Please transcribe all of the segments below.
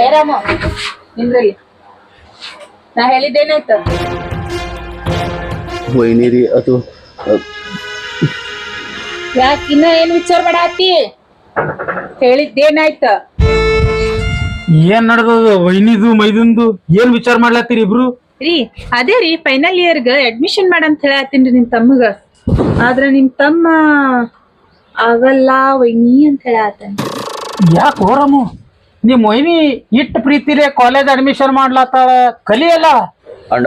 ಏ ರಾಮ ನಿಂದ್ರಲ್ಲಿ. ನಾ ಹೇಳಿದ್ದೇನಾಯ್ತು ವೈನಿರಿ ಅದು ಯಾಕ ಇನ್ನ ಏನ್ ವಿಚಾರ ಮಾಡಾತಿ ಹೇಳಿದ್ದೇನಾಯ್ತ ಏನ್ ನಡ್ದದ? ವೈನಿದು ಮೈದಂದು ಏನ್ ವಿಚಾರ ಮಾಡ್ಲತ್ತೀರಿ ಇಬ್ರು? ರೀ ಅದೇ ರೀ ಫೈನಲ್ ಇಯರ್ಗ ಅಡ್ಮಿಷನ್ ಮಾಡಂತ ಹೇಳತ್ತೀನ್ರಿ ನಿಮ್ ತಮ್ಮಗ. ಆದ್ರ ನಿಮ್ ತಮ್ಮ ಆಗಲ್ಲ ವೈನಿ ಅಂತ ಹೇಳತ್ತಾನ. ಯಾಕೆ ಹೋರಮು? ನಿಮ್ ವೈನಿ ಇಟ್ಟು ಪ್ರೀತಿಲೆ ಕಾಲೇಜ್ ಅಡ್ಮಿಷನ್ ಮಾಡ್ಲತ್ತಾಳ? ಕಲಿಯಲ್ಲ? ಅಣ್ಣ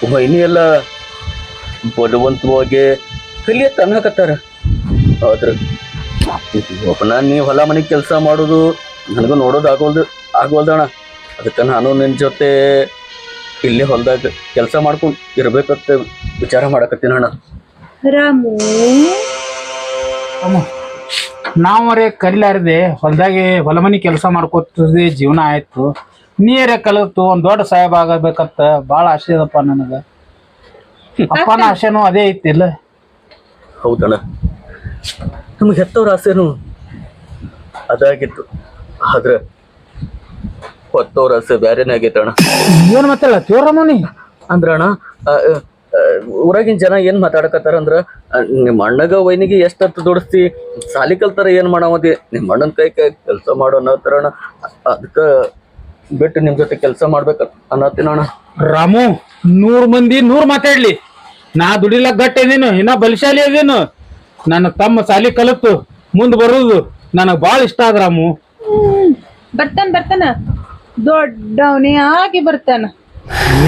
ಮೊಹಿನಿ ವೈನಿ ಎಲ್ಲ ಬಲವಂತವಾಗಿ ಕಲಿಯತ್ತ ಅನ್ನಕತ್ತಾರ ಆದ್ರೆ ಒಬ್ಬನ ನೀ ಹೊಲ ಮನೆ ಕೆಲಸ ಮಾಡೋದು ನನಗೂ ನೋಡೋದು ಆಗೋಲ್ದು ಆಗೋಲ್ದಣ್ಣ ಅದಕ್ಕೆ ನಾನು ನಿನ್ನ ಜೊತೆ ಇಲ್ಲೇ ಹೊಲದಾಗ ಕೆಲಸ ಮಾಡ್ಕೊಂಡು ಇರ್ಬೇಕಂತ ವಿಚಾರ ಮಾಡಕತ್ತೀನಿ ಅಣ್ಣ. ರಾಮು. ಅಮ್ಮ ನಾವರೇ ಕಲಿಲಾರ್ದೆ ಹೊಲದಾಗೆ ಹೊಲ ಮನಿ ಕೆಲಸ ಮಾಡ್ಕೊತದೆ ಜೀವನ ಆಯ್ತು. ನೀರೇ ಕಲಿತು ಒಂದ್ ದೊಡ್ಡ ಸಾಹೇಬ ಆಗಬೇಕಂತ ಭಾಳ ಆಸೆ ಅದಪ್ಪ ನನಗ. ಅಪ್ಪನ ಆಸೆನೂ ಅದೇ ಐತಿಲ್ಲ ಹೌದಣ್ಣ. ನಮ್ಗೆ ಹೆತ್ತವ್ರ ಆಸೆನು ಅದಾಗಿತ್ತು ಆದ್ರೆ ಹೊತ್ತವ್ರ ಆಸೆ ಬ್ಯಾರೇನೇ ಆಗೈತೆ ಅಣ್ಣ ಏನ್ ಅಂದ್ರ ಅಣ್ಣ ಆ, ಆ, ಊರಾಗಿನ ಜನ ಏನ್ ಮಾತಾಡಕತ್ತಾರ ಅಂದ್ರ ಆ, ನಿಮ್ಮ ಅಣ್ಣಗ ವೈನಿಗೆ ಎಷ್ಟತ್ತು ದುಡಿಸ್ತಿ ಸಾಲಿ ಕಲ್ತಾರ ಏನ್ ಮಾಡಾಮದಿ ನಿಮ್ಮ ಅಣ್ಣನ ಕೈ ಕೈ ಕೆಲಸ ಮಾಡೋ ಅನ್ನೋ ಅಣ್ಣ. ಅದಕ್ಕ ಬಿಟ್ಟು ನಿಮ್ ಜೊತೆ ಕೆಲಸ ಮಾಡ್ಬೇಕ ಅನ್ನತ್ತೀನಿ ಅಣ್ಣ. ರಾಮು ನೂರ್ ಮಂದಿ ನೂರ್ ಮಾತಾಡ್ಲಿ. ನಾ ದುಡಿಲ ಗಟ್ಟ ಏನೇನು ಇನ್ನ ಬಲಶಾಲಿ ಅದೇನು? ನನ್ನ ತಮ್ಮ ಸಾಲಿ ಕಲಿತು ಮುಂದ್ ಬರುದು ನನಗ್ ಬಾಳ ಇಷ್ಟ ಆದ ರಾಮು. ಬರ್ತಾನ ಬರ್ತಾನ. ದೊಡ್ಡವನೇ ಆಗಿ ಬರ್ತಾನ.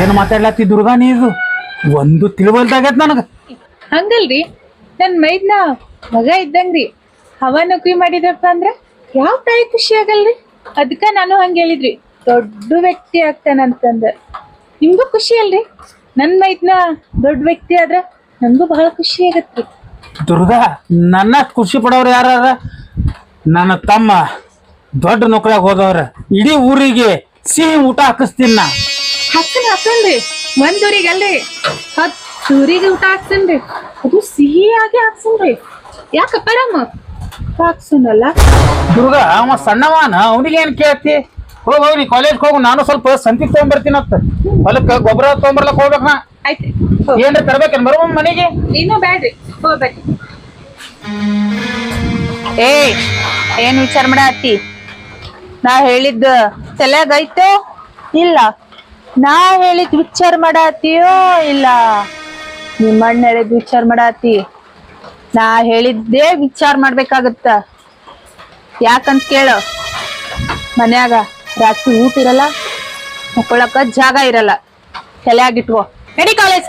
ಏನ್ ಮಾತಾಡ್ಲತ್ತಿ ದುರ್ಗಾ ಇದು ಒಂದು ತಿಳುವಲ್ದಾಗತ್ ನನಗ. ಹಂಗಲ್ರಿ ನನ್ ಮೈದ್ನ ಮಗ ಇದ್ದಂಗ್ರಿ ಹವಾ ನೌಕರಿ ಮಾಡಿದಪ್ಪ ಅಂದ್ರೆ ಯಾವ ತಾಯಿ ಖುಷಿ ಆಗಲ್ರಿ? ಅದಕ್ಕ ನಾನು ಹಂಗ ಹೇಳಿದ್ರಿ ದೊಡ್ಡ ವ್ಯಕ್ತಿ ಆಗ್ತಾನಂತಂದ. ನಿಮ್ಗೂ ಖುಷಿ ಅಲ್ರಿ? ನನ್ ಮೈದ್ನ ದೊಡ್ಡ ವ್ಯಕ್ತಿ ಆದ್ರ ನನ್ಗೂ ಬಹಳ ಖುಷಿ ಆಗತ್ರಿ. ದುರ್ಗಾ ನನ್ನ ಖುಷಿ ಪಡೋರು ಯಾರ ನನ್ನ ತಮ್ಮ ದೊಡ್ಡ ನೌಕರಿಯಾಗ ಹೋದವ್ರ ಇಡೀ ಊರಿಗೆ ಸಿಹಿ ಊಟ ಹಾಕಿಸ್ತೀನಿ ನಾ. ಹಾಕ್ತೀನಿ ಹಾಕ್ಸನ್ರಿ ಒಂದ್ ಊರಿಗೆ ಅಲ್ರಿ ಹತ್ತು ಊರಿಗೆ ಊಟ ಹಾಕ್ಸನ್ರಿ. ಅದು ಸಿಹಿಯಾಗಿ ಹಾಕ್ಸನ್ರಿ. ಯಾಕಪ್ಪ ನಮ್ಮ ಹಾಕ್ಸನಲ್ಲ? ದುರ್ಗಾ ಅವ ಸಣ್ಣವಾನ ಅವನಿಗೆ ಏನ್ ಕೇಳ್ತಿ? ಹೋಗ್ ಹೋಗಿ ಕಾಲೇಜ್ ಹೋಗು ನಾನು ಸ್ವಲ್ಪ ಸಂತಿ ತಗೊಂಡ್ಬರ್ತೀನಂತ ಹೊಲಕ್ಕೆ ಗೊಬ್ಬರ ತಗೊಂಬರ್ಲಕ್ ಹೋಗ್ಬೇಕ ನಾ. ಆಯ್ತು ಏನ್ರ ತರ್ಬೇಕೇನ್ ಬರುವ ಮನೆಗೆ? ನೀನು ಬ್ಯಾಡ್ರಿ ಹೋಗ್ಬೇಡಿ ಏ ಏನ್ ವಿಚಾರ ಮಾಡತ್ತಿ? ನಾ ಹೇಳಿದ್ದ ತಲೆಗೈತೋ ಐತೋ? ಇಲ್ಲ. ನಾ ಹೇಳಿದ್ ವಿಚಾರ ಮಾಡಾತಿಯೋ ಇಲ್ಲ? ನಿಮ್ಮ ಅಣ್ಣ ಹೇಳಿದ್ ವಿಚಾರ ಮಾಡಾತಿ. ನಾ ಹೇಳಿದ್ದೇ ವಿಚಾರ ಮಾಡ್ಬೇಕಾಗತ್ತ. ಯಾಕಂತ ಕೇಳು. ಮನ್ಯಾಗ ರಾತ್ರಿ ಊಟ ಇರಲ್ಲ, ಮುಕ್ಕೊಳಕ ಜಾಗ ಇರಲ್ಲ. ತಲೆ ಇಟ್ಕೋ ನಡಿ ಕಾಲೇಜ್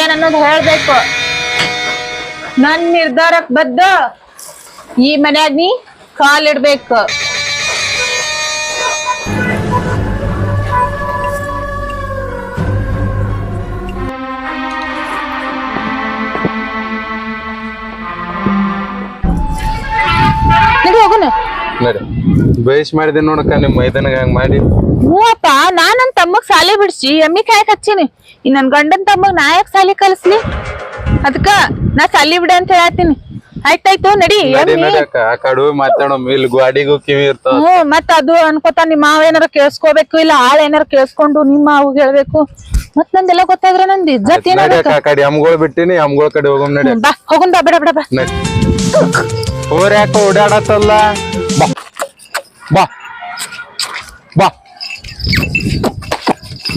ಏನ್ ಅನ್ನೋದು ಹೇಳ್ಬೇಕು. ನನ್ ನಿರ್ಧಾರಕ್ ಬದ್ದ ಈ ಮನ್ಯಾಗ ನೀ ಕಾಲಿಡ್ಬೇಕು ನಡಿ ಬೇಯಿಸ್ ಮಾಡಿದೆ ನೋಡಕ್ಕ ನಿಮ್ ಮೈದನಗ ಹಂಗ ಮಾಡಿ. ಹೂವಪ್ಪ ನಾ ನನ್ ತಮ್ಮಗ್ ಸಾಲಿ ಬಿಡ್ಸಿ ಎಮ್ಮಿ ಕಾಯಕ್ ಹಚ್ಚಿನಿ. ಈ ನನ್ ಗಂಡನ್ ತಮ್ಮಗ್ ನಾ ಯಾಕೆ ಸಾಲಿ ಕಲಿಸ್ಲಿ? ಅದಕ್ಕ ನಾ ಸಾಲಿ ಬಿಡ ಅಂತ ಹೇಳತ್ತೀನಿ. ಆಯ್ತಾಯ್ತು ನಡಿ ನಡಿ ಎಮ್ಮಿ. ನಡಿ ಅಕ್ಕ ಆ ಕಡು ಹೋಗಿ ಇಲ್ಲಿ ಗಾಡಿಗೂ ಕಿವಿ ಇರ್ತಾವ ಹ್ಮ್ ಮತ್ ಅದು ಅನ್ಕೋತ ನಿಮ್ಮ ಮಾವ ಏನಾರ ಕೇಳಿಸ್ಕೋಬೇಕು ಇಲ್ಲ ಆಳ್ ಏನಾರ ಕೇಳಿಸ್ಕೊಂಡು ನಿಮ್ಮ ಮಾವು ಹೇಳ್ಬೇಕು. ಮತ್ ನಂದೆಲ್ಲ ಗೊತ್ತಾದ್ರೆ ನಂದ್ ಇಜ್ಜತ್ ನಡಿ ಏನಾಗತ್ತ? ಆ ಕಡೆ ಎಮ್ಗೊಳ್ ಬಿಟ್ಟಿನಿ ಎಮ್ಗೊಳ ಕಡೆ ಹೋಗಮ್ ನಡಿ. ಬಾ ಹೋಗುನ್ ಬಾ ಬಿಡ ಬಿಡ ಬಾ. ನಡಿ. ಹೋರ್ ಯಾಕ ಓಡಾಡತ್ತಲ್ಲ? ಬಾ ಬಾ ಬಾ.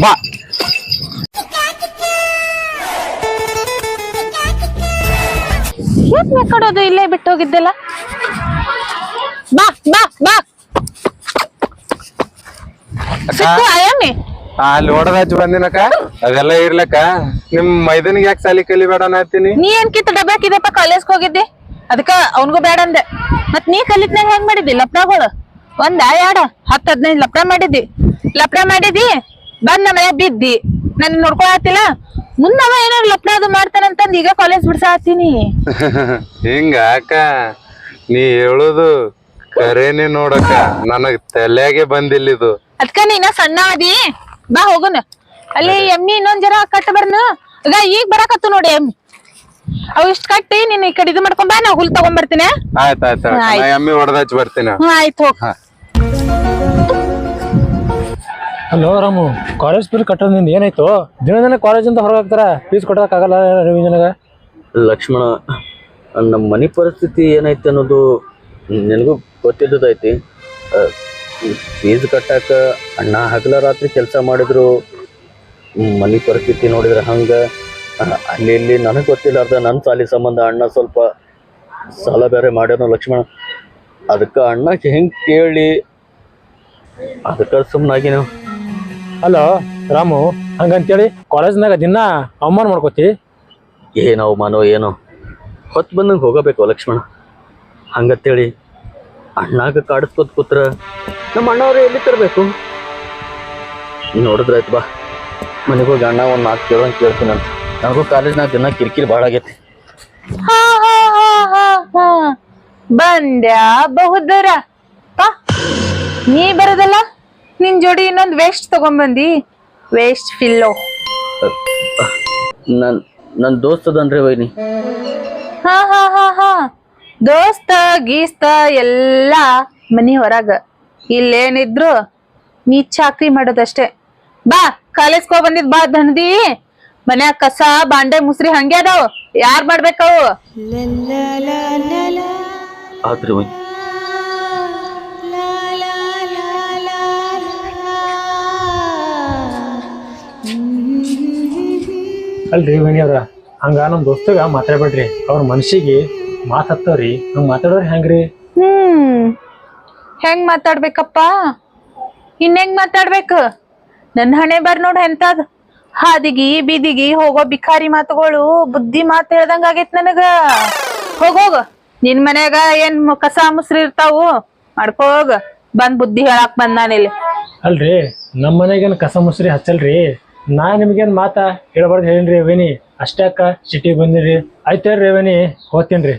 ಬಾ. ಕಡೋದು ಇಲ್ಲೇ ಬಿಟ್ಟು ಹೋಗಿದ್ದೆಲ್ಲ? ಬಾ ಬಾ ಬಾ. ಸಿಕ್ಕು ಅಯ್ಯಮ್ಮಿ ಆ, ಅಲ್ಲಿ ಓಡದ ಬಂದಿನಕ ಅದೆಲ್ಲ ಇರ್ಲಕ್ಕ. ನಿಮ್ ಮೈದನಿಗೆ ಯಾಕೆ ಸಾಲಿ ಕಲಿಬೇಡ ಅನ್ನತ್ತೀನಿ ನೀ ಏನ್ ಕಿತ್ತ ಡಬ್ಬಾಕಿದೆಪ್ಪ ಕಾಲೇಜ್ ಹೋಗಿದ್ದಿ? ಅದಕ್ಕ ಅವನಿಗೂ ಬೇಡ ಅಂದೆ. ಮತ್ ನೀ ಕಲಿತ್ನಾಗ ಹೆಂಗ್ ಮಾಡಿದ್ದಿ? ಲಪ್ಡಗಳು ಒಂದ ಎರಡ ಹತ್ತ್ ಹದಿನೈದು ಲಪ್ನ ಮಾಡಿದ್ದಿ. ಲಪ್ನ ಮಾಡಿದಿ ಬಂದ್ ಮನೆ ಬಿದ್ದಿ. ನನ್ ಮುಂದ ಮುಂದವ ಏನಾರ ಲಪ್ನ ಅದು ಮಾಡ್ತಾನಂತಂದ್ ಈಗ ಕಾಲೇಜ್ ಬಿಡ್ಸಾತೀನಿ ಹಿಂಗ ಅಕ್ಕ ನೀ ಹೇಳುದು ಕರೇನೆ ನೋಡಕ್ಕ ನನಗ್ ತಲೆಗೆ ಬಂದಿಲ್ಲ ಇದು. ಅದ್ಕ ನೀನ ಸಣ್ಣ ಅದಿ ಬಾ ಹೋಗುನ. ಅಲ್ಲಿ ಎಮ್ಮಿ ಇನ್ನೊಂದ್ ಜರ ಕಟ್ಟ ಬರ್ನ. ಈಗ ಈಗ ಬರಾಕತ್ತು ನೋಡಿ ಎಮ್ಮಿ. ಅವ್ ಇಷ್ಟ ಕಟ್ಟಿ ನೀನ್ ಈ ಕಡೆ ಇದು ಮಾಡ್ಕೊಂಡ್ ಬಾ ನಾ ಹುಲ್ ತಗೊಂಡ್ ಬರ್ತೀನಿ ಆಯ್ತಾಯ್ತು ಎಮ್ಮಿ ಆಯ್ತ್. ಹಚ್ಚಿ ಎಮ್ಮಿ ಹೊಡೆದಾಚ್ ಬರ್ತೀನಿ. ಆಯ್ತು ಹೋಗ್. ಹಲೋ ರಾಮು ಕಾಲೇಜ್ ಫೀಸ್ ಕಟ್ಟೋದ್ರಿಂದ ಏನಾಯ್ತು? ದಿನ ದಿನ ಕಾಲೇಜಿಂದ ಹೊರಗೆ ಹಾಕ್ತಾರ ಫೀಸ್ ಕಟ್ಟೋಕ್ಕಾಗಲ್ಲ ನನಗೆ? ಲಕ್ಷ್ಮಣ ನಮ್ಮ ಮನೆ ಪರಿಸ್ಥಿತಿ ಏನೈತೆ ಅನ್ನೋದು ನಿನಗೂ ಗೊತ್ತಿದ್ದದೈತಿ. ಫೀಸ್ ಕಟ್ಟಾಕ ಅಣ್ಣ ಹಗಲ ರಾತ್ರಿ ಕೆಲಸ ಮಾಡಿದ್ರು. ಮನೆ ಪರಿಸ್ಥಿತಿ ನೋಡಿದ್ರೆ ಹಂಗೆ. ಅಲ್ಲಿ ಇಲ್ಲಿ ನನಗೆ ಗೊತ್ತಿಲ್ಲಾರ್ದ ನನ್ನ ಸಾಲಿ ಸಂಬಂಧ ಅಣ್ಣ ಸ್ವಲ್ಪ ಸಾಲ ಬೇರೆ ಮಾಡ್ಯಾನೋ ಲಕ್ಷ್ಮಣ. ಅದಕ್ಕೆ ಅಣ್ಣಕ್ಕೆ ಹೆಂಗೆ ಕೇಳಿ? ಅದಕ್ಕೆ ಸುಮ್ಮನಾಗಿ ನಾವು ಹಲೋ ರಾಮು ಹಂಗಂತೇಳಿ ಕಾಲೇಜ್ನಾಗ ದಿನ ಅವಮಾನ ಮಾಡ್ಕೋತಿ? ಏನು ಅವಮಾನೋ ಏನೋ. ಹೊತ್ತು ಬಂದಂಗೆ ಹೋಗಬೇಕು ಲಕ್ಷ್ಮಣ. ಹಂಗಂತೇಳಿ ಅಣ್ಣಾಗ ಕಾಡಿಸ್ಕೋತ ಕೂತ್ರ ನಮ್ಮ ಅಣ್ಣವ್ರು ಎಲ್ಲಿ ತರಬೇಕು? ನೋಡಿದ್ರೆ ಆಯ್ತು ಬಾ. ಮನೆಗೆ ಹೋಗಿ ಅಣ್ಣ ಒಂದು ಮಾತು ಕೇಳೋಂಗೆ ಕೇಳ್ತೀನಂತ ನನಗೂ ಕಾಲೇಜ್ನಾಗ ದಿನ ಕಿರಿಕಿರಿ ಭಾಳ ಆಗೈತಿ. ಹಾ ಹಾ ಹಾ ಹಾ ಹಾ. ಬಂದ್ಯಾ ಬಹುದರ? ಪಾ ನೀ ಬರೋದಲ್ಲ? ನಿನ್ ಜೋಡಿ ಇನ್ನೊಂದ್ ವೇಸ್ಟ್ ತಗೊಂಬಂದಿ. ವೇಸ್ಟ್ ಫಿಲ್ಲೋ ನನ್ ನನ್ನ ದೋಸ್ತದನ್ರಿ ವೈನಿ. ಹಾ ಹಾ ಹಾ ಹಾ. ದೋಸ್ತ ಗೀಸ್ತ ಎಲ್ಲ ಮನಿ ಹೊರಗ. ಇಲ್ಲೇನಿದ್ರು ನೀ ಚಾಕ್ರಿ ಮಾಡೋದಷ್ಟೇ. ಬಾ ಕಾಲೇಜ್ ಹೋಗ್ ಬಂದಿದ್ ಬಾ ದಣದಿ ಮನ್ಯಾಗ ಕಸ ಬಾಂಡೆ ಮುಸ್ರಿ ಹಂಗೆ ಅದಾವ. ಯಾರ್ ಮಾಡ್ಬೇಕವು ಆದ್ರಿ ವೈನಿ. ಅಲ್ರಿ ಮನಿ ಅವ್ರ ಹಂಗ ನಮ್ಮ ದೋಸ್ತಗ ಮಾತಾಡ್ಬೇಡ್ರಿ ಅವ್ರ ಮನ್ಸಿಗೆ ಮಾತಾಡ್ತಾವ್ರಿ ಹಂಗ ಮಾತಾಡೋರಿ ಹೆಂಗ್ರಿ? ಹ್ಮ್. ಹೆಂಗ್ ಮಾತಾಡ್ಬೇಕಪ್ಪ? ಇನ್ನೆಂಗ್ ಮಾತಾಡ್ಬೇಕು? ನನ್ ಹಣೆ ಬರ್ ನೋಡ್ ಎಂತದ್? ಹಾದಿಗಿ ಬೀದಿಗಿ ಹೋಗೋ ಬಿಖಾರಿ ಮಾತುಗಳು ಬುದ್ಧಿ ಮಾತು ಹೇಳ್ದಂಗ ಆಗೈತ್ ನನಗ. ಹೋಗೋಗ ಹೋಗ. ನಿನ್ ಮನ್ಯಾಗ ಏನ್ ಕಸ ಮುಸ್ರಿ ಇರ್ತಾವು? ಮಾಡ್ಕೋಗ ಹೋಗ. ಬಂದ್ ಬುದ್ಧಿ ಹೇಳಾಕ್ ಬಂದ್ ನಾನಿಲ್ಲಿ. ಅಲ್ರಿ ನಮ್ಮ ಮನೆಗೇನ್ ಕಸ ಮುಸ್ರಿ ಹಚ್ಚಲ್ರಿ? ನಾ ನಿಮ್ಗೇನ್ ಮಾತಾ ಹೇಳ್ಬಾರ್ದು ಹೇಳಿನ್ರಿ ರೇವಣಿ ಅಷ್ಟೇ ಅಕ್ಕ ಸಿಟಿಗೆ ಬಂದಿರಿ. ಆಯ್ತು ರೇವಣಿ ಹೋಗ್ತೀನಿ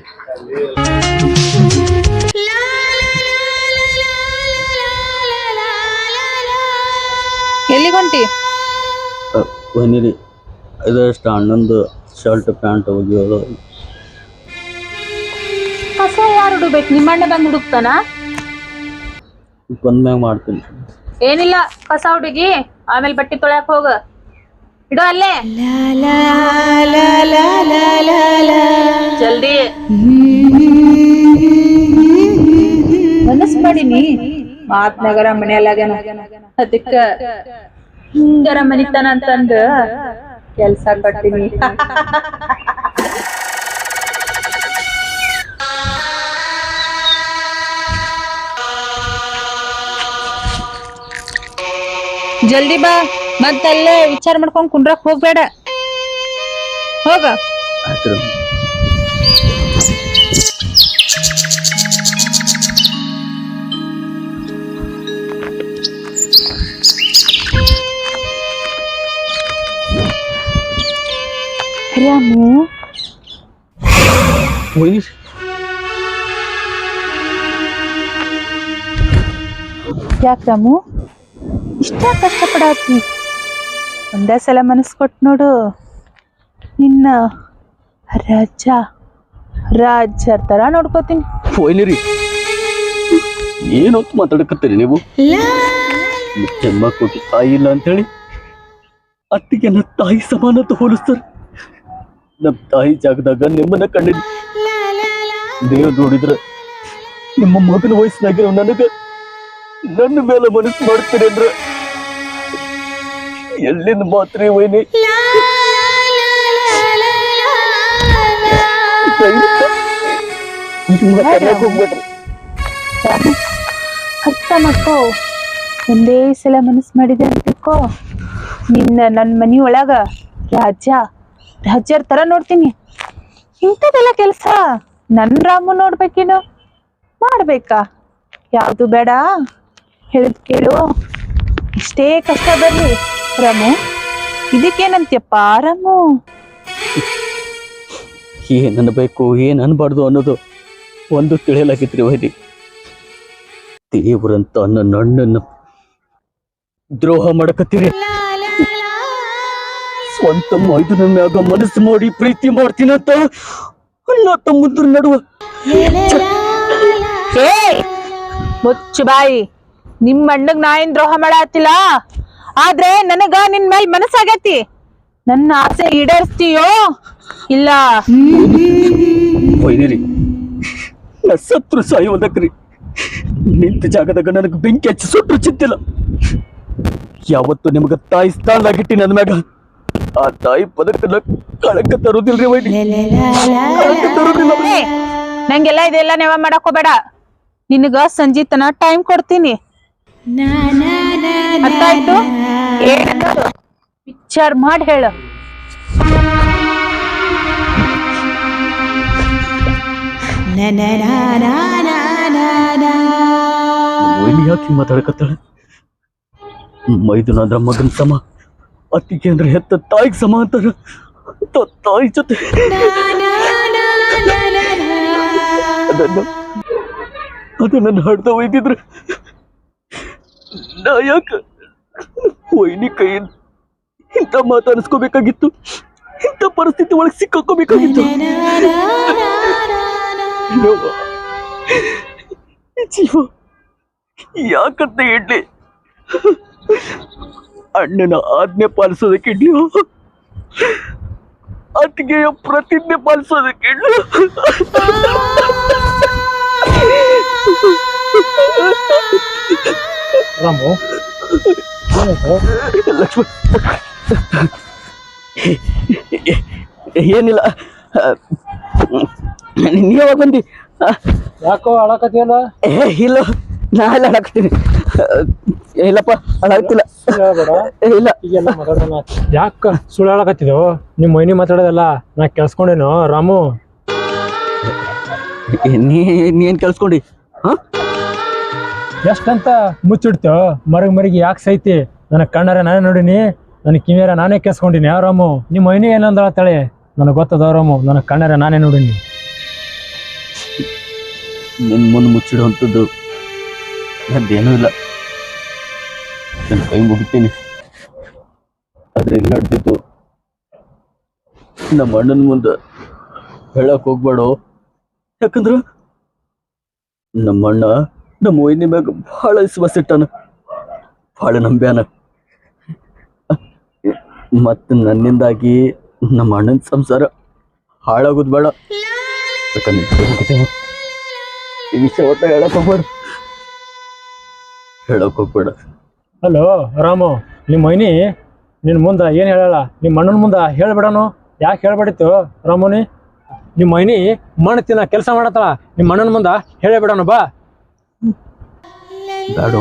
ಎಲ್ಲಿ ಹೊಂಟಿ ಬನ್ನಿರಿ. ರೀ ಇದಷ್ಟು ಅಣ್ಣಂದು ಶರ್ಟ್ ಪ್ಯಾಂಟ್ ಒಗೆಯೋದು. ಕಸ ಯಾರು ಹುಡುಬೇಕು ನಿಮ್ಮಣ್ಣ ಬಂದು ಹುಡುಕ್ತಾನ ಬಂದ್ಮ್ಯಾಗ ಮಾಡ್ತೀನಿ. ಏನಿಲ್ಲ ಕಸ ಹುಡುಗಿ ಆಮೇಲೆ ಬಟ್ಟೆ ತೊಳ್ಯಾಕ ಹೋಗ. ಇಡೋ ಅಲ್ಲೇ. ಜಲ್ದಿ. ಮನಸ್ ಮಾಡೀನಿ. ಮಾತ್ ನಗರ ಮನೆಯಲ್ಲಾಗನ ಅದಕ್ಕ ಹಿಂಗರ ಮನಿತನ ಅಂತಂದ ಕೆಲ್ಸ ಕಟ್ಟಿನಿ. ಜಲ್ದಿ ಬಾ. ಮತ್ತಲ್ಲೇ ವಿಚಾರ ಮಾಡ್ಕೊಂಡ್ ಕುಂಡ್ರಕ್ ಹೋಗ್ಬೇಡ. ಹೋಗ. ಆಯ್ತು ರಾಮು ವೈನಿ ಯಾಕ್ ರಾಮು ಇಷ್ಟ ಕಷ್ಟಪಡಾತಿ ಒಂದೇ ಸಲ ಮನಸ್ಸು ಕೊಟ್ಟು ನೋಡು. ನಿನ್ನ ರಾಜ ರಾಜರ್ ತರ ನೋಡ್ಕೋತೀನಿ. ರೀ ಏನೊತ್ತು ಮಾತಾಡಕತ್ತೀರಿ ನೀವು? ಜನ್ಮ ಕೊಟ್ಟು ತಾಯಿ ಇಲ್ಲ ಅಂತೇಳಿ? ಅತ್ತಿಗೆ ನನ್ನ ತಾಯಿ ಸಮಾನ ಅಂತ ಹೋಲಿಸ್ತಾರೆ. ನಮ್ಮ ತಾಯಿ ಜಾಗದಾಗ ನಿಮ್ಮನ್ನ ಕಂಡಿದ್ದು ದೇವ್ ನೋಡಿದ್ರ ನಿಮ್ಮ ಮಗನ ವಯಸ್ಸಿನಾಗಿರೋ ನನಗ ನನ್ನ ಮೇಲೆ ಮನಸ್ಸು ಮಾಡ್ತೀರಿ ಅಂದ್ರ ಎಲ್ಲಿಂದ ಮಾತ್ರಿ ರಾಮು ಅರ್ಥ ಮಾಡ್ಕೋ. ಒಂದೇ ಸಲ ಮನಸ್ ಮಾಡಿದೆ ಅಂತಿಕೋ ನಿನ್ನ ನನ್ನ ಮನಿ ಒಳಗ ರಾಜ ರಾಜ್ಯರ್ ತರ ನೋಡ್ತೀನಿ. ಇಂಥದೆಲ್ಲ ಕೆಲಸ ನನ್ ರಾಮು ನೋಡ್ಬೇಕೇನು ಮಾಡ್ಬೇಕಾ? ಯಾವುದು ಬೇಡ? ಹೇಳಿದ್ ಕೇಳು. ಇಷ್ಟೇ ಕಷ್ಟ ಬರ್ಲಿ. ರಾಮು ಇದಕ್ಕೇನಂತ್ಯಪ್ಪ ರಾಮು? ಏನ್ ಅನ್ಬೇಕು ಏನ್ ಅನ್ಬಾರ್ದು ಅನ್ನೋದು ಒಂದು ತಿಳಿಯಲಾಗಿತ್ರಿ ವೈದಿ ದೇವರಂತ ನನ್ನ ನಣ್ಣನ್ನು ದ್ರೋಹ ಮಾಡಕತ್ತೀರಿ. ಸ್ವಂತ ಮೈದುನ ಮ್ಯಾಗ ಮನಸ್ಸು ಮಾಡಿ ಪ್ರೀತಿ ಮಾಡ್ತೀನಂತ ಅಣ್ಣ ತಮ್ಮಂದ್ರ ನಡುವ. ಮುಚ್ಚು ಬಾಯಿ. ನಿಮ್ಮ ಅಣ್ಣಗ್ ನಾ ಏನ್ ದ್ರೋಹ ಮಾಡತ್ತಿಲ್ಲ ಆದ್ರೆ ನನಗ ನಿನ್ ಮೇಲ್ ಮನಸ್ಸಾಗೈತಿ. ನನ್ನ ಆಸೆ ಈಡೇರಿಸ್ತೀಯೋ ಇಲ್ಲ? ಒಯ್ದಿರಿ ನಾ ಸತ್ರು ಸಾಯೋದಕ್ರಿ ನಿಂತ ಜಾಗದಾಗ ನನಗೆ ಬೆಂಕಿ ಹಚ್ಚಿ ಸುಟ್ರು ಚಿತ್ತಿಲ್ಲ. ಯಾವತ್ತು ನಿಮಗ ತಾಯಿ ಸ್ಥಾನಾಗಿಟ್ಟಿ ನನ್ನ ಮ್ಯಾಗ. ಆ ತಾಯಿ ಪದಕನ ಕಳಕ ತರುದಿಲ್ರಿ ಕಳಕ ತರುದಿಲ್ಲ ನಂಗೆಲ್ಲ ಇದೆಲ್ಲ ನೆವ ಮಾಡಕ್ ಹೋಗ್ಬೇಡ. ನಿನಗ ಸಂಜೀತನ ಟೈಮ್ ಕೊಡ್ತೀನಿ. ಅರ್ಥ ಆಯ್ತು ವಿಚಾರ ಮಾಡಿ ಹೇಳು ಯಾಕೆ ಮಾತಾಡಕತ್ತಾಳೆ ಮೈದುನ ಅಂದ್ರ ಮಗನ್ ಸಮ ಅತ್ತಿಗೆ ಅಂದ್ರೆ ಹೆತ್ತ ತಾಯಿಗೆ ಸಮ ಅಂತಾರ ತಾಯಿ ಜೊತೆ ಅದನ್ನ ಅದು ನನ್ನ ಹಡ್ದ ಒಯ್ದಿದ್ರೆ ನಾ ಯಾಕ ವೈನಿ ಕೈಯಿಂದ ಇಂಥ ಮಾತು ಅನಿಸ್ಕೋಬೇಕಾಗಿತ್ತು? ಇಂಥ ಪರಿಸ್ಥಿತಿ ಒಳಗೆ ಸಿಕ್ಕಾಕೋಬೇಕಾಗಿತ್ತು. ಜೀವ, ಯಾಕಂತ ಇಡ್ಲಿ ಅಣ್ಣನ ಆಜ್ಞೆ ಪಾಲಿಸೋದಕ್ಕೆ ಇಡ್ಲಿಯೋ ಅತ್ತಿಗೆಯ ಪ್ರತಿಜ್ಞೆ ಪಾಲಿಸೋದಕ್ಕೆ ಇಡ್ಲಿಯೋ ರಾಮು ಲಕ್ಷ್ಮಣ್ ಏನಿಲ್ಲ. ನೀ ಯಾವಾಗ ಬಂದಿ? ಯಾಕೋ ಅಳಕತ್ತೀಯಲ್ಲ? ಏ ಇಲ್ಲ. ನಾ ಎಲ್ಲ ಅಳಕತ್ತೀನಿ. ಇಲ್ಲಪ್ಪ ಅಳಕತ್ತಿಲ್ಲ ಹೇಳ್ಬೇಡ. ಇಲ್ಲ. ಈಗೆಲ್ಲ ಮಾತಾಡೋಣ. ಯಾಕ ಸುಳ್ಳು ಹೇಳಕತ್ತಿದೋ ನಿಮ್ಮ ಮೈನಿ ಮಾತಾಡೋದಲ್ಲ ನಾ ಕೆಲ್ಸ್ಕೊಂಡೇನು ರಾಮು? ನೀ ನೀನ್ ಕೆಲ್ಸ್ಕೊಂಡಿ. ಹಾ? ಎಷ್ಟಂತ ಮುಚ್ಚಿಡ್ತೋ ಮರಗ್ ಮರಿಗೆ ಯಾಕೆ ಸೈತಿ? ನನ್ನ ಕಣ್ಣಾರ ನಾನೇ ನೋಡಿನಿ, ನನ್ನ ಕಿವಿಯಾರ ನಾನೇ ಕೆಸ್ಕೊಂಡಿನಿ. ಯಾರಾಮು ನಿಮ್ಮ ಮೈನಿ ಏನಂದ್ರ ತಳೆ ನನಗೆ ಗೊತ್ತದ ರಾಮು, ನನ್ನ ಕಣ್ಣಾರ ನಾನೇ ನೋಡಿನಿ. ನಿನ್ನ ಮುಂದೆ ಮುಚ್ಚಿಡುವಂಥದ್ದು ಏನೂ ಇಲ್ಲ. ನನ್ನ ಕೈ ಮುಗಿತೀನಿ. ಇಲ್ಲಿ ನಡೆದಿತ್ತು ನಮ್ಮ ಅಣ್ಣನ ಮುಂದೆ ಹೇಳಕ್ ಹೋಗ್ಬೇಡ. ಯಾಕಂದ್ರ ನಮ್ಮ ಅಣ್ಣ ನಮ್ಮ ಮೈನಿ ಮ್ಯಾಗ ಭಾಳ ವಿಶ್ವಾಸ ಇಟ್ಟಾನ. ಭಾಳ ನಂಬ್ಯಾನ. ಮತ್ತು ನನ್ನಿಂದಾಗಿ ನಮ್ಮ ಅಣ್ಣನ ಸಂಸಾರ ಹಾಳಾಗೋದು ಬೇಡ. ಈ ವಿಷಯ ಒಟ್ಟ ಹೇಳಕ್ ಹೋಗ್ಬೇಡ. ಹೇಳಕ್ ಹೋಗ್ಬೇಡ. ಹಲೋ, ರಾಮು ನಿಮ್ಮ ಮೈನಿ ನಿನ್ನ ಮುಂದೆ ಏನು ಹೇಳಲ್ಲ? ನಿಮ್ಮ ಅಣ್ಣನ ಮುಂದೆ ಹೇಳ್ಬಿಡನು? ಯಾಕೆ ಹೇಳ್ಬೇಡಿತ್ತು, ರಾಮುನಿ? ನಿಮ್ಮ ಮೈನಿ ಮಣ್ಣು ತಿನ್ನ ಕೆಲಸ ಮಾಡತ್ತಲ್ಲ ನಿಮ್ಮ ಅಣ್ಣನ ಮುಂದೆ ಹೇಳಬಿಡನು ಬಾ. ಬೇಡ?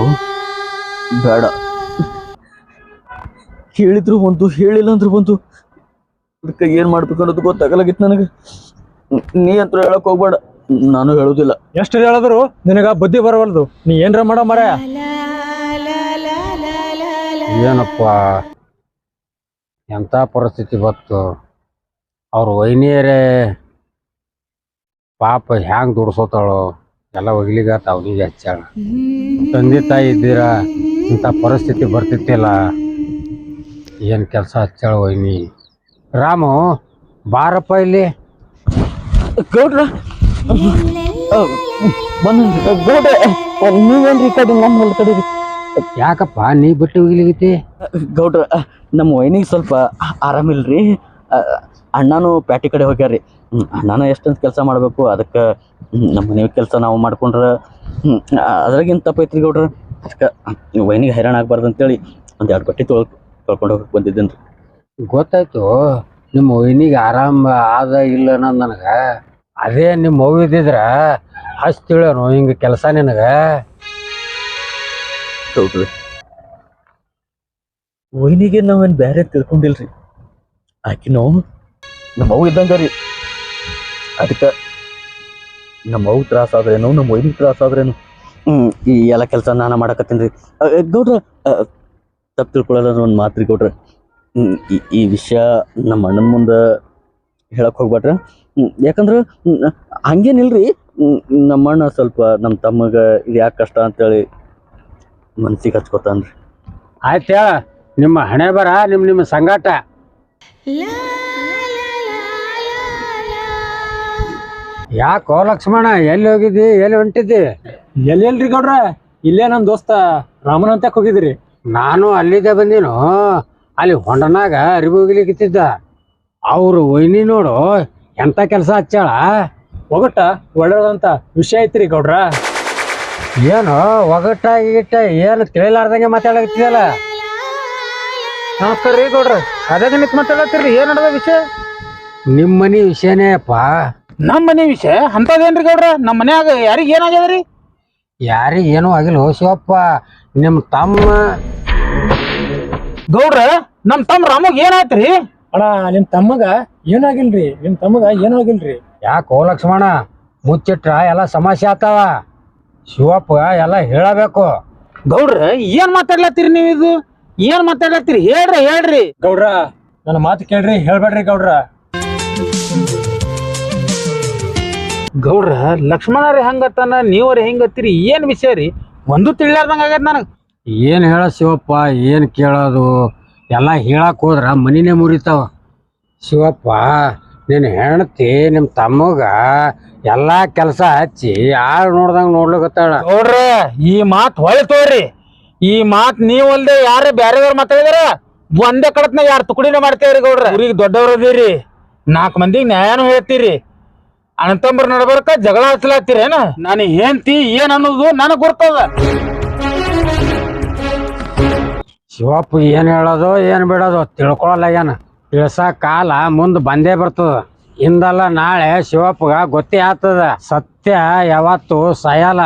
ಬೇಡ. ಹೇಳಿದ್ರು ಬಂತು ಹೇಳಿಲ್ಲ ಅಂದ್ರು ಬಂತು. ಅದಕ್ಕೆ ಏನ್ ಮಾಡ್ಬೇಕು ಅನ್ನೋದು ಗೊತ್ತಾಗಲಾಗಿತ್ತು ನನಗೆ. ನೀ ಅಂತ ಹೇಳಕ್ ಹೋಗ್ಬೇಡ. ನಾನು ಹೇಳುದಿಲ್ಲ. ಎಷ್ಟು ಹೇಳಿದ್ರು? ನಿನಗ ಬುದ್ಧಿ ಬರವಲ್ದು. ನೀ ಏನ್ರ ಮಾಡೋ ಮರ ಏನಪ್ಪ? ಎಂಥ ಪರಿಸ್ಥಿತಿ ಬತ್ತು ಅವ್ರ ವೈನಿಯರೇ ಪಾಪ ಹ್ಯಾಂಗ್ ದುಡ್ಸೋತಾಳೋ? ಎಲ್ಲ ಒಗ್ಲಿಗತ್ತ ಅವನಿಗೆ ಹಚ್ಚಾಳ. ತಂದೆ ತಾಯಿ ಇದ್ದೀರಾ ಇಂಥ ಪರಿಸ್ಥಿತಿ ಬರ್ತಿತ್ತಿಲ್ಲ. ಏನು ಕೆಲಸ ಹಚ್ಚಾಳ ಒಯ್ನಿ ರಾಮು ಬಾರಪ್ಪ ಇಲ್ಲಿ. ಗೌಡ್ರ. ಗೌಡ್ರ. ನೀವೇನ್ರಿ ಈ ಕಡೆ ನಮ್ಮ ಹೊಲ ಕಡೆ ಯಾಕಪ್ಪ ನೀ ಬಿಟ್ಟು ಒಗ್ಲಿಗತಿ ಗೌಡ್ರ ನಮ್ಮ ವೈನಿಗೆ ಸ್ವಲ್ಪ ಆರಾಮಿಲ್ರಿ. ರೀ ಅಣ್ಣನೂ ಪ್ಯಾಟಿ ಕಡೆ ಹೋಗ್ಯಾರ್ರಿ. ಅಣ್ಣನ ಎಷ್ಟೊಂದು ಕೆಲಸ ಮಾಡಬೇಕು ಅದಕ್ಕೆ ನಮ್ಮ ಮನೆ ಕೆಲಸ ನಾವು ಮಾಡ್ಕೊಂಡ್ರೆ ಹ್ಮ್, ಅದ್ರಾಗಿನ ತಪ್ಪೈತ್ರಿ ಗೌಡ್ರ. ಅದಕ್ಕೆ ವೈನಿಗೆ ಹೈರಾಣ ಆಗ್ಬಾರ್ದು ಅಂತೇಳಿ ಒಂದು ಎರಡು ಬಟ್ಟೆ ತೊಳ್ ತೊಳ್ಕೊಂಡು ಹೋಗಕ್ಕೆ ಬಂದಿದ್ದೇನೆ ರೀ ಗೊತ್ತಾಯ್ತು ನಿಮ್ಮ ವೈನಿಗೆ ಆರಾಮ ಆದ ಇಲ್ಲ ಅನ್ನೋದು ನನಗೆ. ಅದೇ ನಿಮ್ಮ ಅವ್ವ ಇದ್ದಿದ್ರೆ ಹಚ್ತಿಳೇನು ಹಿಂಗೆ ಕೆಲಸ ನಿನಗೆ. ಹೌದ್ರಿ. ವೈನಿಗೆ ನಾವೇನು ಬೇರೆ ತಿಳ್ಕೊಂಡಿಲ್ರಿ. ಆಕೆ ನಾವು ನಮ್ಮ ಮಗು ಇದ್ದಂಗೆ ರೀ. ಅದಕ್ಕೆ ನಮ್ಮ ಅವು ತ್ರಾಸ ಆದ್ರೇನು ನಮ್ಮ ಒಯ್ದು ತ್ರಾಸ ಆದ್ರೇನು ಹ್ಮ್ ಈ ಎಲ್ಲ ಕೆಲಸ ನಾನು ಮಾಡಕತ್ತೀನಿ ರೀ. ಗೌಡ್ರ ತಪ್ಪು ತಿಳ್ಕೊಳ್ಳೋದ್ರ ಒಂದು ಮಾತ್ರಿ ಗೌಡ್ರ. ಹ್ಮ್, ಈ ವಿಷಯ ನಮ್ಮ ಅಣ್ಣನ ಮುಂದೆ ಹೇಳಕ್ ಹೋಗ್ಬೇಡ್ರಿ ಹ್ಮ್, ಯಾಕಂದ್ರೆ ಹಂಗೇನಿಲ್ರಿ ಹ್ಮ್, ನಮ್ಮ ಅಣ್ಣ ಸ್ವಲ್ಪ ನಮ್ಮ ತಮ್ಮಗೆ ಇದು ಯಾಕೆ ಕಷ್ಟ ಅಂತೇಳಿ ಮನ್ಸಿಗೆ ಹಚ್ಕೊತಾನ್ರಿ. ಆಯ್ತು ಹೇಳ ನಿಮ್ಮ ಹಣೆ ಬರ ನಿಮ್ಮ ನಿಮ್ಮ ಸಂಗಾಟ. ಯಾಕೋ ಲಕ್ಷ್ಮಣ, ಎಲ್ಲಿ ಹೋಗಿದ್ದಿ? ಎಲ್ಲಿ ಹೊಂಟಿದ್ದಿ? ಎಲ್ಲಿ ಎಲ್ರಿ ಗೌಡ್ರ? ಇಲ್ಲೇ ನಮ್ ದೋಸ್ತ ರಾಮನಂತಕ್ಕೆ ಅಂತ ಹೋಗಿದ್ರಿ. ನಾನು ಅಲ್ಲಿದ್ದೆ ಬಂದಿನೋ, ಅಲ್ಲಿ ಹೊಂಡನಾಗ ಅರಿವು ಹೋಗ್ಲಿಕ್ಕಿದ್ದ ಅವ್ರು ಒಯ್ನಿ ನೋಡು, ಎಂತ ಕೆಲಸ ಹಚ್ಚಾಳ? ಒಗಟ ಒಳ್ಳೆದಂತ ವಿಷಯ ಐತ್ರಿ ಗೌಡ್ರ. ಏನು ಒಗಟ ಗಿಟ್ಟ ಏನು ತಿಳಿಲಾರ್ದಂಗೆ ಮಾತಾಡಕತ್ತಿದಲ್ಲ ನಮಸ್ಕಾರ ರೀ ಗೌಡ್ರ. ಅದೇ ದಿನಕ್ಕೆ ಮಾತಾಡತ್ತೀರಿ, ಏನು ನಡೆದ ವಿಷಯ? ನಿಮ್ಮ ವಿಷಯನೇ ಅಪ್ಪ. ನಮ್ ಮನೆ ವಿಷಯ ಅಂತದೇನ್ರಿ ಗೌಡ್ರ? ನಮ್ಮ ಮನ್ಯಾಗ ಯಾರಿಗ್ ಏನಾಗ್ಯದ್ರಿ ಯಾರಿಗೆ ಏನೂ ಆಗಿಲ್ಲ ಹೋ ಶಿವಪ್ಪ ನಿಮ್ಮ ತಮ್ಮ. ಗೌಡ್ರ ನಮ್ಮ ತಮ್ಮ ರಾಮಗ್ ಏನಾಯ್ತ್ರಿ ಅಣ್ಣ ನಿಮ್ ತಮ್ಮಗ ಏನಾಗಿಲ್ರಿ ನಿಮ್ ತಮ್ಮಗ ಏನಾಗಿಲ್ರಿ ಯಾಕೋ ಲಕ್ಷ್ಮಣ ಮುಚ್ಚಿಟ್ರ ಎಲ್ಲ ಸಮಸ್ಯೆ ಆತಾವ. ಶಿವಪ್ಪ ಎಲ್ಲ ಹೇಳಬೇಕು. ಗೌಡ್ರ ಏನ್ ಮಾತಾಡ್ಲತ್ತೀರಿ ನೀವು ಇದು? ಏನ್ ಮಾತಾಡ್ಲತ್ತೀರಿ? ಹೇಳ್ರಿ ಹೇಳ್ರಿ. ಗೌಡ್ರ ನನ್ನ ಮಾತು ಕೇಳ್ರಿ ಹೇಳ್ಬೇಡ್ರಿ ಗೌಡ್ರ. ಗೌಡ್ರ ಲಕ್ಷ್ಮಣರೇ ಹಂಗತ್ತಾನ ನೀವರೇ ಹೆಂಗತ್ತೀರಿ ಏನ್ ವಿಷಯ ರೀ? ಒಂದು ತಿಳಿಲಾರ್ದಂಗೆ ಆಗ್ಯದ ನನಗೆ. ಏನು ಹೇಳ ಶಿವಪ್ಪ ಏನು ಕೇಳೋದು? ಎಲ್ಲ ಹೇಳಕ್ ಹೋದ್ರ ಮನಿನೇ ಮುರಿತಾವ. ಶಿವಪ್ಪ ನಿನ್ನ ಹೆಣ್ತಿ ನಿಮ್ಮ ತಮ್ಮಗ ಎಲ್ಲ ಕೆಲಸ ಹಚ್ಚಿ ಯಾರು ನೋಡ್ದಂಗೆ ನೋಡ್ಲಿಕತ್ತಾಳ. ಗೌಡ್ರ ಈ ಮಾತು ಹೊಳೆ ತೋರಿ. ಈ ಮಾತು ನೀವ್ ಅಲ್ದೆ ಯಾರ ಬ್ಯಾರೆದವ್ರು ಮಾತಾಡಿದಾರ ಒಂದೇ ಕಡತ್ನ ಯಾರು ತುಕಡಿನ ಮಾಡ್ತೇವ್ರಿ ಗೌಡ್ರ. ಊರಿಗೆ ದೊಡ್ಡವ್ರ ಅದೀರಿ. ನಾಲ್ಕು ಮಂದಿಗೆ ನ್ಯಾಯನೂ ಹೇಳ್ತೀರಿ. ಅಣ್ಣತಂಬ್ರ ನಡ್ಬರ್ಕ ಜಗಳ ಹಚ್ಚಲಾತ್ತೀರೇನ ನಾನು ಹೆಂಡ್ತಿ ಏನ್ ಅನ್ನೋದು ನನಗ್ ಗೊತ್ತದ. ಶಿವಪ್ಪ ಏನು ಹೇಳೋದು ಏನು ಬಿಡೋದು ತಿಳ್ಕೊಳಲ್ಲ ಏನ. ತಿಳ್ಸ ಕಾಲ ಮುಂದೆ ಬಂದೇ ಬರ್ತದ. ಹಿಂದಲ್ಲ ನಾಳೆ ಶಿವಪ್ಪಗ ಗೊತ್ತೇ ಆಗ್ತದ. ಸತ್ಯ ಯಾವತ್ತು ಸಾಯಲ್ಲ.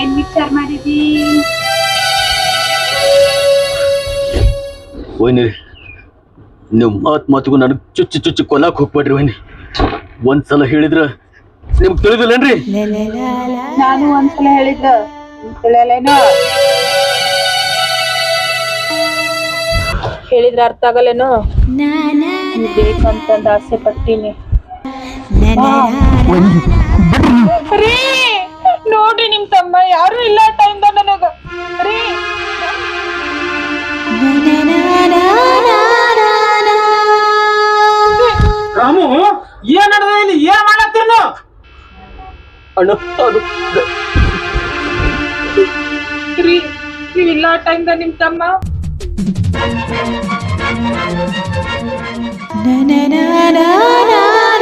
ಏನ್ ವಿಚಾರ ಮಾಡಿದಿ? ಒಯ್ನಿ ನಿಮ್ಮ ಮಾತು ಮಾತಿಗೂ ನನಗೆ ಚುಚ್ಚು ಚುಚ್ಚು ಕೊಲ್ಲಕ್ಕೆ ಹೋಗ್ಬೇಡ್ರಿ ಒಯ್ನಿ ಒಂದ್ಸಲ ಹೇಳಿದ್ರ ನಿಮ್ಗೆ ತಿಳಿದಿಲ್ಲನ್ರಿ? ನಾನು ಒಂದ್ಸಲ ಹೇಳಿದ್ದ ತಿಳಿಯಲೇನೋ? ಹೇಳಿದ್ರ ಅರ್ಥ ಆಗಲ್ಲೇನೋ? ಬೇಕಂತಂದ ಆಸೆ ಪಟ್ಟಿನಿ ರೀ ನೋಡ್ರಿ ನಿಮ್ ತಮ್ಮ ಯಾರು ಇಲ್ಲ ಟೈಮ್ ನನಗ. ರೀ. ಏನ್ ಮಾಡತ್ತೀರಿ ನೀವು ಅಣ್ಣ ಅದು. ರೀ ನೀವಿಲ್ಲ ಟೈಮ್ದ ನಿಮ್ ತಮ್ಮ? na na na na na